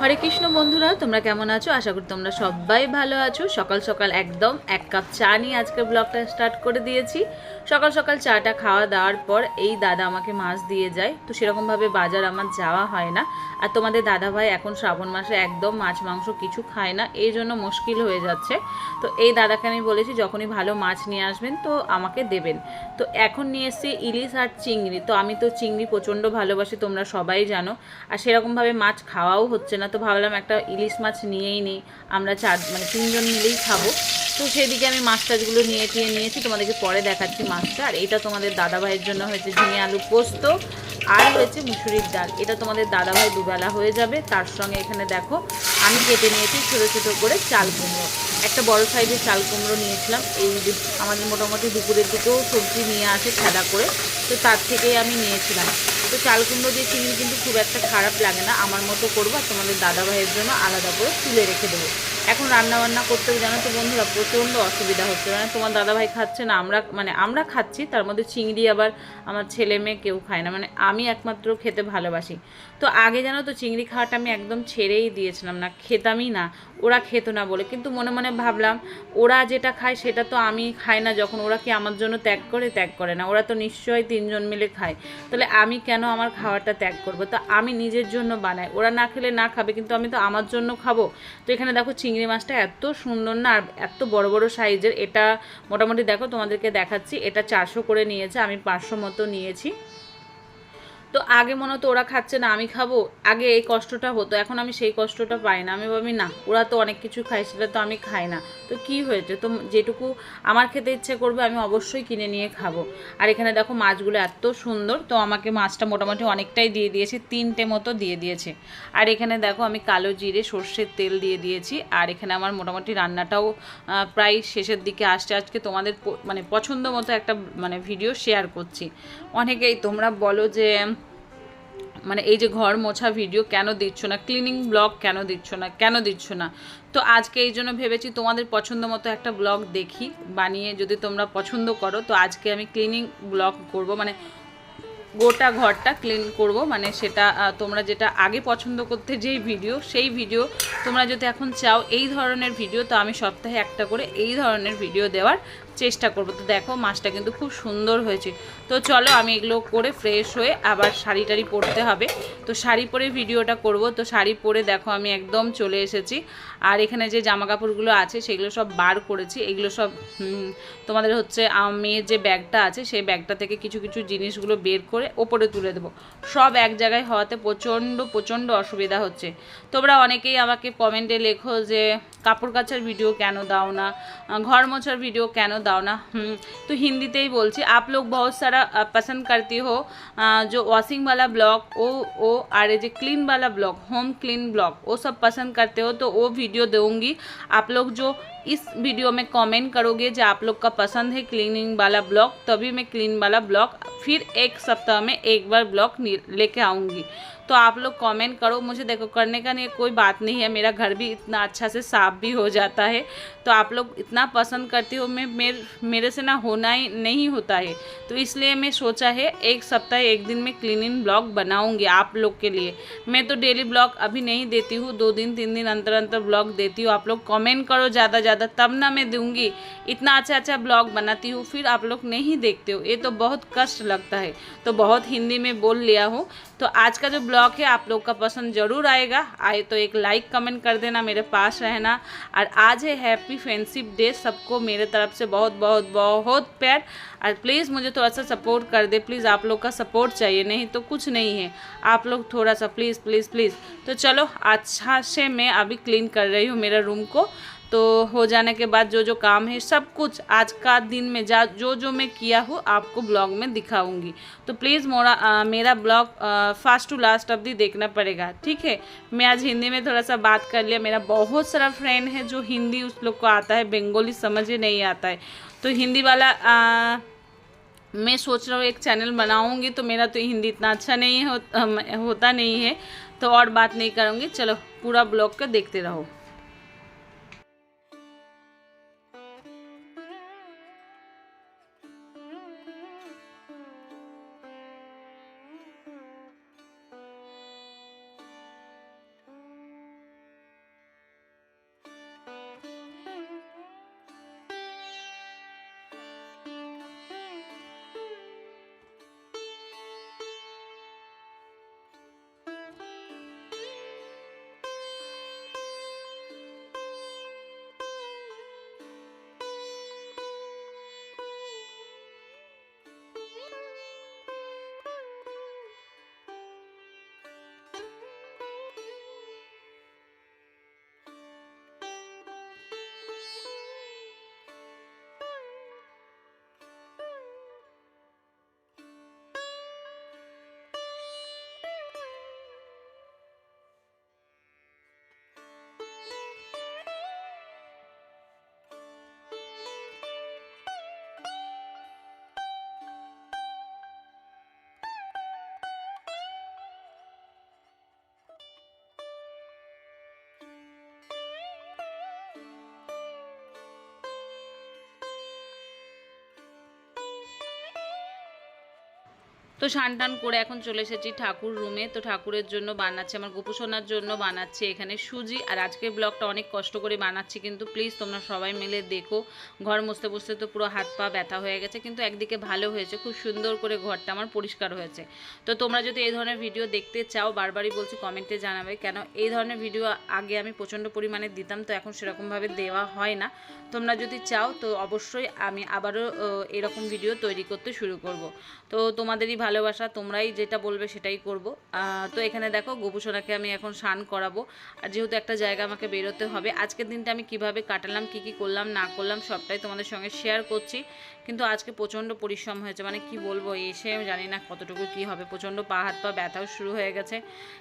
হরে কৃষ্ণ বন্ধুরা, তোমরা কেমন আছো? আশা করি তোমরা সবাই ভালো আছো। সকাল সকাল একদম এক কাপ চা নিয়ে আজকে ব্লগটা স্টার্ট করে দিয়েছি। সকাল সকাল চাটা খাওয়া দাওয়ার পর এই দাদা আমাকে মাছ দিয়ে যায়। তো সেরকমভাবে বাজার আমার যাওয়া হয় না। আর তোমাদের দাদা ভাই এখন শ্রাবণ মাসে একদম মাছ, মাংস কিছু খায় না। এই জন্য মুশকিল হয়ে যাচ্ছে। তো এই দাদাকে আমি বলেছি, যখনই ভালো মাছ নিয়ে আসবেন, তো আমাকে দেবেন। তো এখন নিয়ে এসছে ইলিশ আর চিংড়ি। তো আমি তো চিংড়ি প্রচণ্ড ভালোবাসি, তোমরা সবাই জানো। আর সেরকমভাবে মাছ খাওয়াও হচ্ছে না। তো ভাবলাম একটা ইলিশ মাছ নিয়েই নিই। আমরা চার মানে তিনজন মিলেই খাব। তো সেদিকে আমি মাছ টাছগুলো নিয়ে টিয়ে নিয়েছি, তোমাদেরকে পরে দেখাচ্ছি মাছটা। আর এটা তোমাদের দাদা ভাইয়ের জন্য হয়েছে ঝিঙে আলু পোস্ত, আর হয়েছে মুসুরির ডাল। এটা তোমাদের দাদা ভাই দুবেলা হয়ে যাবে। তার সঙ্গে এখানে দেখো, আমি কেটে নিয়েছি ছোটো ছোটো করে চাল কুমড়ো। একটা বড় সাইজের চাল কুমড়ো নিয়েছিলাম। এই আমাদের মোটামুটি দুপুরের দিকেও সবজি নিয়ে আসে খেলা করে। তো তার থেকেই আমি নিয়েছিলাম। তো চাল কুমড়ো দিয়ে চিংড়ি কিন্তু খুব একটা খারাপ লাগে না। আমার মতো করব তোমাদের দাদা ভাইয়ের জন্য আলাদা করে তুলে রেখে দেবো। এখন রান্না বান্না করতেও জানো তো বন্ধুরা প্রচণ্ড অসুবিধা হচ্ছে। মানে তোমার দাদা ভাই খাচ্ছে না, আমরা মানে আমরা খাচ্ছি, তার মধ্যে চিংড়ি আবার আমার ছেলে মেয়ে কেউ খায় না। মানে আমি একমাত্র খেতে ভালোবাসি। তো আগে জানো তো চিংড়ি খাওয়াটা আমি একদম ছেড়েই দিয়েছিলাম না, খেতামই না, ওরা খেতো না বলে। কিন্তু মনে মনে ভাবলাম, ওরা যেটা খায় সেটা তো আমি খাই না, যখন ওরা কি আমার জন্য ত্যাগ করে ত্যাগ করে না। ওরা তো নিশ্চয়ই তিনজন মিলে খায়। তাহলে আমি কেন আমার খাবারটা ত্যাগ করব? তো আমি নিজের জন্য বানাই। ওরা না খেলে না খাবে, কিন্তু আমি তো আমার জন্য খাব। তো এখানে দেখো চিংড়ি মাছটা এত সুন্দর না, আর এত বড় বড় সাইজের। এটা মোটামুটি দেখো, তোমাদেরকে দেখাচ্ছি। এটা চারশো করে নিয়েছে, আমি পাঁচশো মতো নিয়েছি। তো আগে মনে হতো ওরা খাচ্ছে না, আমি খাব। আগে এই কষ্টটা হতো, এখন আমি সেই কষ্টটা পাই না। আমি ভাবি, না, ওরা তো অনেক কিছু খাই সেটা তো আমি খাই না। তো কি হয়েছে? তো যেটুকু আমার খেতে ইচ্ছে করবে আমি অবশ্যই কিনে নিয়ে খাব। আর এখানে দেখো মাছগুলো এত সুন্দর, তো আমাকে মাছটা মোটামুটি অনেকটাই দিয়ে দিয়েছে, তিনটে মতো দিয়ে দিয়েছে। আর এখানে দেখো আমি কালো জিরে, সর্ষের তেল দিয়ে দিয়েছি, আর এখানে আমার মোটামুটি রান্নাটাও প্রায় শেষের দিকে আসছে। আজকে তোমাদের মানে পছন্দ মতো একটা মানে ভিডিও শেয়ার করছি। অনেকেই তোমরা বলো যে মানে এই যে ঘর মোছা ভিডিও কেন দিচ্ছ না? ক্লিনিং ব্লগ কেন দিচ্ছ না? কেন দিচ্ছ না? তো আজকে এই জন্য ভেবেছি তোমাদের পছন্দ মতো একটা ব্লগ দেখি, বানিয়ে যদি তোমরা পছন্দ করো, তো আজকে আমি ক্লিনিং ব্লগ করব মানে গোটা ঘরটা ক্লিন করব মানে সেটা তোমরা যেটা আগে পছন্দ করতে যেই ভিডিও সেই ভিডিও তোমরা যদি এখন চাও, এই ধরনের ভিডিও তো আমি সপ্তাহে একটা করে এই ধরনের ভিডিও দেওয়ার চেষ্টা করব। তো দেখো, মাছটা কিন্তু খুব সুন্দর হয়েছে। তো চলো, আমি এগুলো করে ফ্রেশ হয়ে আবার শাড়ি টাড়ি পরতে হবে। তো শাড়ি পরে ভিডিওটা করব। তো শাড়ি পরে দেখো, আমি একদম চলে এসেছি। আর এখানে যে জামা কাপড়গুলো আছে, সেগুলো সব বার করেছি। এগুলো সব তোমাদের হচ্ছে মেয়ের যে ব্যাগটা আছে, সেই ব্যাগটা থেকে কিছু কিছু জিনিসগুলো বের করে ওপরে তুলে দেবো। সব এক জায়গায় হওয়াতে প্রচণ্ড প্রচণ্ড অসুবিধা হচ্ছে। তোমরা অনেকেই আমাকে কমেন্টে লেখো যে, কাপড় কাচার ভিডিও কেন দাও না? ঘর মোছার ভিডিও কেন दाओ ना। हम्म, तो हिंदी ही बोल आप लोग बहुत सारा पसंद करती हो जो वॉशिंग वाला blog O O, are, J clean वाला ब्लॉग होम क्लीन ब्लॉग वो सब पसंद करते हो तो वो वीडियो दूँगी। आप लोग जो इस वीडियो में कमेंट करोगे जो आप लोग का पसंद है क्लीनिंग वाला ब्लॉग, तभी मैं क्लीन वाला ब्लॉग, फिर एक सप्ताह में एक बार ब्लॉग लेके आऊँगी। तो आप लोग कमेंट करो, मुझे देखो, करने का नहीं, कोई बात नहीं है, मेरा घर भी इतना अच्छा से साफ़ भी हो जाता है। तो आप लोग इतना पसंद करती हो, मैं मेरे मेरे से ना होना ही नहीं होता है। तो इसलिए मैं सोचा है, एक सप्ताह, एक दिन में क्लीनिंग ब्लॉग बनाऊँगी आप लोग के लिए। मैं तो डेली ब्लॉग अभी नहीं देती हूँ, दो दिन, तीन दिन अंतर अंतर ब्लॉग देती हूँ। आप लोग कॉमेंट करो ज़्यादा ज़्यादा तब ना मैं दूँगी। इतना अच्छा अच्छा ब्लॉग बनाती हूँ, फिर आप लोग नहीं देखते हो। ये तो बहुत कष्ट लगता है। तो बहुत हिंदी में बोल लिया हूँ। तो आज का जो ब्लॉग है, आप लोग का पसंद ज़रूर आएगा। आए तो एक लाइक कमेंट कर देना, मेरे पास रहना। और आज है हैप्पी फ्रेंडशिप डे सबको मेरे तरफ़ से बहुत बहुत बहुत प्यार। और प्लीज़ मुझे थोड़ा सा सपोर्ट कर दे। प्लीज़ आप लोग का सपोर्ट चाहिए, नहीं तो कुछ नहीं है। आप लोग थोड़ा सा प्लीज़ प्लीज़ प्लीज़ तो चलो अच्छा से मैं अभी क्लीन कर रही हूँ मेरा रूम को। तो हो जाने के बाद जो जो काम है सब कुछ आज का दिन में जा जो जो मैं किया हूँ आपको ब्लॉग में दिखाऊँगी। तो प्लीज़ मोरा मेरा ब्लॉग फ़र्स्ट टू लास्ट अवधि देखना पड़ेगा ठीक है? मैं आज हिंदी में थोड़ा सा बात कर लिया। मेरा बहुत सारा फ्रेंड है जो हिंदी उस लोग को आता है बंगाली समझ ही नहीं आता है। तो हिंदी वाला अ, मैं सोच रहा हूँ एक चैनल बनाऊँगी तो मेरा तो हिंदी इतना अच्छा नहीं हो, होता नहीं है। तो और बात नहीं करूँगी। चलो पूरा ब्लॉग का देखते रहो। তো টান করে এখন চলে এসেছি ঠাকুর রুমে। তো ঠাকুরের জন্য বানাচ্ছি, আমার গোপুসোনার জন্য বানাচ্ছি এখানে সুজি। আর আজকের ব্লগটা অনেক কষ্ট করে বানাচ্ছি, কিন্তু প্লিজ তোমরা সবাই মিলে দেখো। ঘর মুছতে বসতে তো পুরো হাত পা ব্যথা হয়ে গেছে, কিন্তু একদিকে ভালো হয়েছে, খুব সুন্দর করে ঘরটা আমার পরিষ্কার হয়েছে। তো তোমরা যদি এই ধরনের ভিডিও দেখতে চাও, বারবারই বলছি কমেন্টে জানাবে, কেন এই ধরনের ভিডিও আগে আমি প্রচণ্ড পরিমাণে দিতাম, তো এখন সেরকমভাবে দেওয়া হয় না। তোমরা যদি চাও, তো অবশ্যই আমি আবারও এরকম ভিডিও তৈরি করতে শুরু করব। তো তোমাদেরই ভালোবাসা, তোমরাই যেটা বলবে সেটাই করব। তো এখানে দেখো গোপুসোনাকে আমি এখন স্নান করাবো। আর যেহেতু একটা জায়গা আমাকে বেরোতে হবে, আজকের দিনটা আমি কীভাবে কাটালাম, কি কি করলাম, না করলাম, সবটাই তোমাদের সঙ্গে শেয়ার করছি। কিন্তু আজকে প্রচণ্ড পরিশ্রম হয়েছে। মানে কি বলব, এসে আমি জানি না কতটুকু কি হবে। প্রচণ্ড পা হাত পা ব্যথাও শুরু হয়ে গেছে।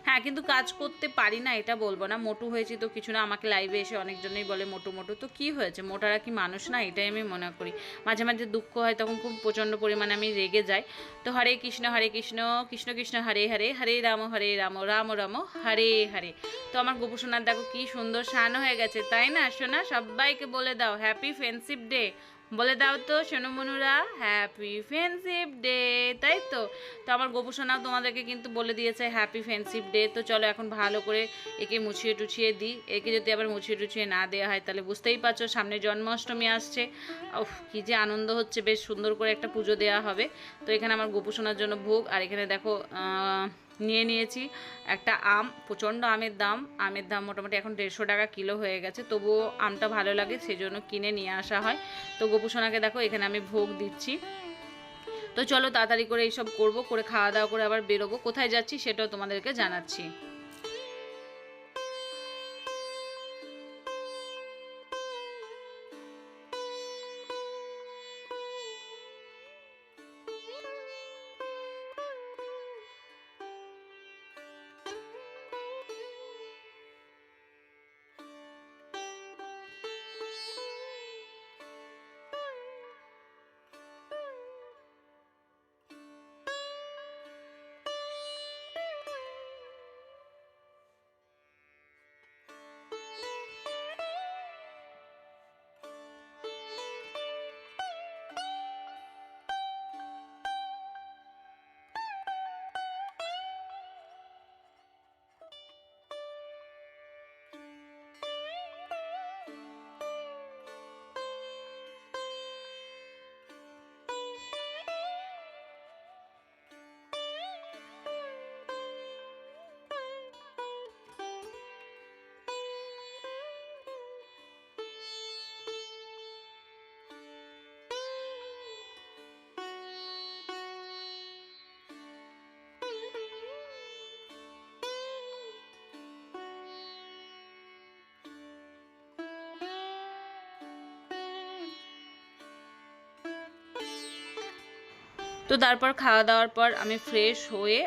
হ্যাঁ কিন্তু কাজ করতে পারি না, এটা বলব না। মোটু হয়েছি তো কিছু না, আমাকে লাইভে এসে অনেকজনেই বলে, মোটু মোটু, তো কি হয়েছে? মোটারা কি মানুষ না? এটাই আমি মনে করি। মাঝে মাঝে দুঃখ হয়, তখন খুব প্রচণ্ড পরিমাণে আমি রেগে যাই। তো হরে কৃষ্ণ হরে কৃষ্ণ কৃষ্ণ কৃষ্ণ, হরে হরে হরে রাম হরে রাম রাম রাম, হরে হরে। তো আমার গোপু সোনার দেখো কি সুন্দর শান হয়ে গেছে, তাই না? সোনা, সবাইকে বলে দাও হ্যাপি ফ্রেন্ডশিপ ডে বলে দাও তো সোনু মনুরা হ্যাপি ফ্রেন্ডশিপ ডে তাই তো? তো আমার গোপু সোনাও তোমাদেরকে কিন্তু বলে দিয়েছে হ্যাপি ফ্রেন্ডশিপ ডে তো চলো এখন ভালো করে একে মুছিয়ে টুছিয়ে দিই। একে যদি আবার মুছিয়ে টুছিয়ে না দেওয়া হয়, তাহলে বুঝতেই পারছ সামনে জন্মাষ্টমী আসছে। উফ, কী যে আনন্দ হচ্ছে, বেশ সুন্দর করে একটা পুজো দেওয়া হবে। তো এখানে আমার গোপু সোনার জন্য ভোগ, আর এখানে দেখো নিয়ে নিয়েছি। একটা আম, প্রচণ্ড আমের দাম। আমের দাম মোটামুটি এখন দেড়শো টাকা কিলো হয়ে গেছে। তবুও আমটা ভালো লাগে, সেজন্য কিনে নিয়ে আসা হয়। তো গোপুসোনাকে দেখো, এখানে আমি ভোগ দিচ্ছি। তো চলো তাড়াতাড়ি করে এইসব করব, করে খাওয়া দাওয়া করে আবার বেরোবো। কোথায় যাচ্ছি সেটাও তোমাদেরকে জানাচ্ছি। তো তারপর খাওয়া দাওয়ার পর আমি ফ্রেশ হয়ে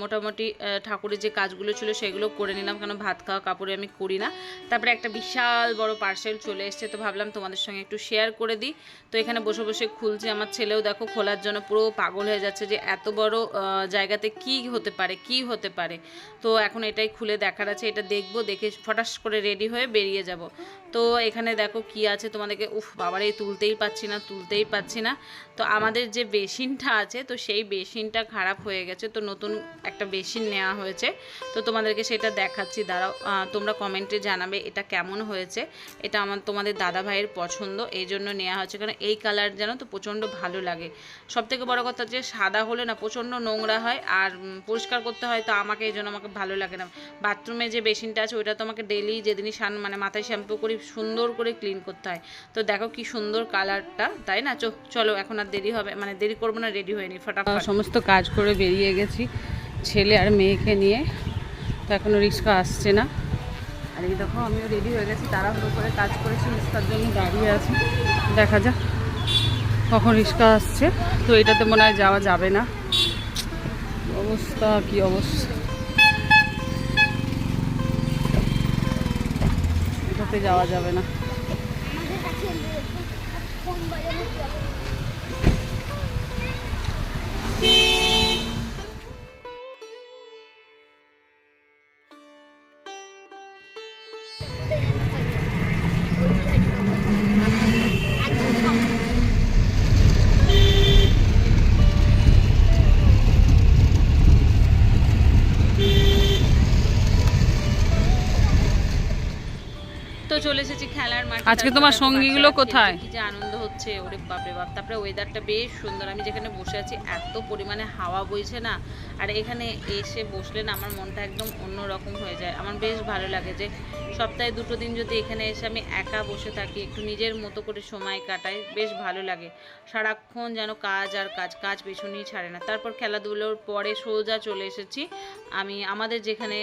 মোটামুটি ঠাকুরের যে কাজগুলো ছিল সেগুলো করে নিলাম। কেন ভাত খাওয়া কাপড়ে আমি করি না। তারপরে একটা বিশাল বড় পার্সেল চলে এসছে। তো ভাবলাম তোমাদের সঙ্গে একটু শেয়ার করে দিই। তো এখানে বসে বসে খুলছি। আমার ছেলেও দেখো খোলার জন্য পুরো পাগল হয়ে যাচ্ছে যে এত বড় জায়গাতে কি হতে পারে, কি হতে পারে। তো এখন এটাই খুলে দেখার আছে। এটা দেখব, দেখে ফটাস করে রেডি হয়ে বেরিয়ে যাব। তো এখানে দেখো কি আছে তোমাদেরকে। উফ, বাবারে, তুলতেই পাচ্ছি না, তুলতেই পাচ্ছি না। তো আমাদের যে বেসিনটা আছে, তো সেই বেসিনটা খারাপ হয়ে গেছে, তো নতুন একটা বেসিন নেওয়া হয়েছে। তো তোমাদেরকে সেটা দেখাচ্ছি, দাঁড়াও তোমরা কমেন্টে জানাবে এটা কেমন হয়েছে। এটা আমার, তোমাদের দাদা ভাইয়ের পছন্দ, এই জন্য নেওয়া হয়েছে, কারণ এই কালার যেন তো প্রচণ্ড ভালো লাগে। সব থেকে বড় কথা যে সাদা হলে না প্রচণ্ড নোংরা হয়, আর পরিষ্কার করতে হয়, তো আমাকে এই জন্য আমাকে ভালো লাগে না। বাথরুমে যে বেসিনটা আছে, ওইটা তো আমাকে ডেলি যেদিনই সান মানে মাথায় শ্যাম্পু করি, সুন্দর করে ক্লিন করতে হয়। তো দেখো কি সুন্দর কালারটা, তাই না? চলো, এখন আর দেরি হবে মানে দেরি করব না। রেডি হয়ে নি ফটাফট। সমস্ত কাজ করে বেরিয়ে গেছি ছেলে আর মেয়েকে নিয়ে। তো এখনও রিক্সা আসছে না। আর এই দেখো আমিও রেডি হয়ে গেছি তাড়াহুড়ো করে কাজ করেছি রিক্সার জন্য দাঁড়িয়ে আছি। দেখা যাক কখন রিক্সা আসছে। তো এটাতে মনে হয় যাওয়া যাবে না। অবস্থা কি অবস্থা। এটাতে যাওয়া যাবে না। তো চলে এসেছি খেলার মাঠে। আজকে তোমার সঙ্গীগুলো কোথায়? যে আনন্দ হচ্ছে ওরে বাপরে বাপ। তারপরে ওয়েদারটা বেশ সুন্দর। আমি যেখানে বসে আছি, এত পরিমাণে হাওয়া বইছে না। আর এখানে এসে বসলে না আমার মনটা একদম অন্য রকম হয়ে যায়। আমার বেশ ভালো লাগে যে সপ্তাহে দুটো দিন যদি এখানে এসে আমি একা বসে থাকি, একটু নিজের মতো করে সময় কাটাই, বেশ ভালো লাগে। সারাক্ষণ যেন কাজ আর কাজ কাজ পেছনেই ছাড়ে না। তারপর খেলাধুলোর পরে সোজা চলে এসেছি। আমি, আমাদের যেখানে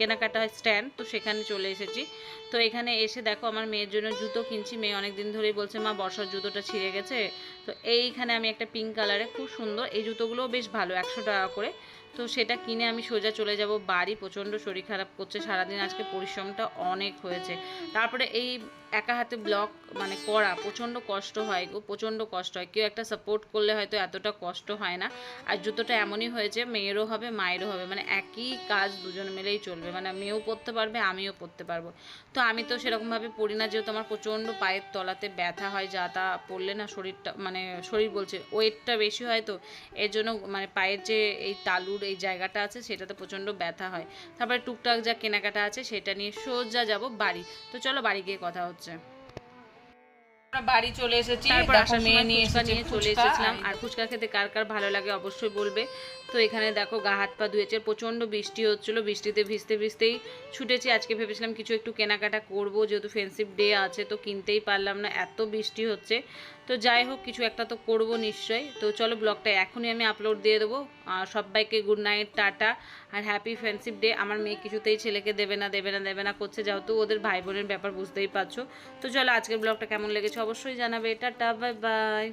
কেনাকাটা হয় স্ট্যান্ড, তো সেখানে চলে এসেছি। তো এখানে এসে দেখো আমার মেয়ের জন্য জুতো কিনছি। মেয়ে অনেক দিন ধরেই বলছে, মা, বর্ষার জুতোটা ছিঁড়ে গেছে তো এইখানে আমি একটা পিঙ্ক কালারে খুব সুন্দর। এই জুতোগুলোও বেশ ভালো, একশো টাকা করে। তো সেটা কিনে আমি সোজা চলে যাব বাড়ি, প্রচণ্ড শরীর খারাপ করছে, সারাদিন আজকে পরিশ্রমটা অনেক হয়েছে। তারপরে এই একা হাতে ব্লগ মানে করা, প্রচণ্ড কষ্ট হয় গো, প্রচণ্ড কষ্ট হয়। কেউ একটা সাপোর্ট করলে হয়তো এতটা কষ্ট হয় না। আর জুতোটা এমনই হয়েছে, মেয়েরও হবে, মায়েরও হবে মানে একই কাজ দুজন মিলেই চলবে। মানে মেয়েও পরতে পারবে, আমিও পরতে পারব। তো আমি তো সেরকমভাবে পড়ি না, যেহেতু আমার প্রচণ্ড পায়ের তলাতে ব্যথা হয়, যা তা পড়লে না শরীরটা মানে শরীর বলছে ওয়েটটা বেশি হয় তো এর জন্য মানে পায়ের যে এই তালুর এই জায়গাটা আছে সেটাতে প্রচণ্ড ব্যথা হয়। তারপরে টুকটাক যা কেনাকাটা আছে সেটা নিয়ে সোজা যাব বাড়ি। তো চলো বাড়ি গিয়ে কথা হচ্ছে। বাড়ি চলে এসেছি তারপর দেখো আসার মেয়ে নিয়ে নিয়ে চলে এসেছিলাম। আর ফুচকা খেতে কার কার ভালো লাগে অবশ্যই বলবে। তো এখানে দেখো গা হাত পা ধুয়েছে প্রচণ্ড বৃষ্টি হচ্ছিল বৃষ্টিতে ভিজতে ভিজতেই ছুটেছি। আজকে ভেবেছিলাম কিছু একটু কেনাকাটা করব যেহেতু ফ্রেন্ডশিপ ডে আছে তো কিনতেই পারলাম না এত বৃষ্টি হচ্ছে। তো যাই হোক, কিছু একটা তো করব নিশ্চয়ই। তো চলো ব্লগটা এখনই আমি আপলোড দিয়ে দেবো। সবাইকে গুড নাইট টাটা। আর হ্যাপি ফ্রেন্ডশিপ ডে আমার মেয়ে কিছুতেই ছেলেকে দেবে না দেবে না দেবে না করছে, যেহেতু ওদের ভাই বোনের ব্যাপার বুঝতেই পারছ। তো চলো আজকের ব্লগটা কেমন লেগেছে অবশ্যই জানাবে। Tata bye bye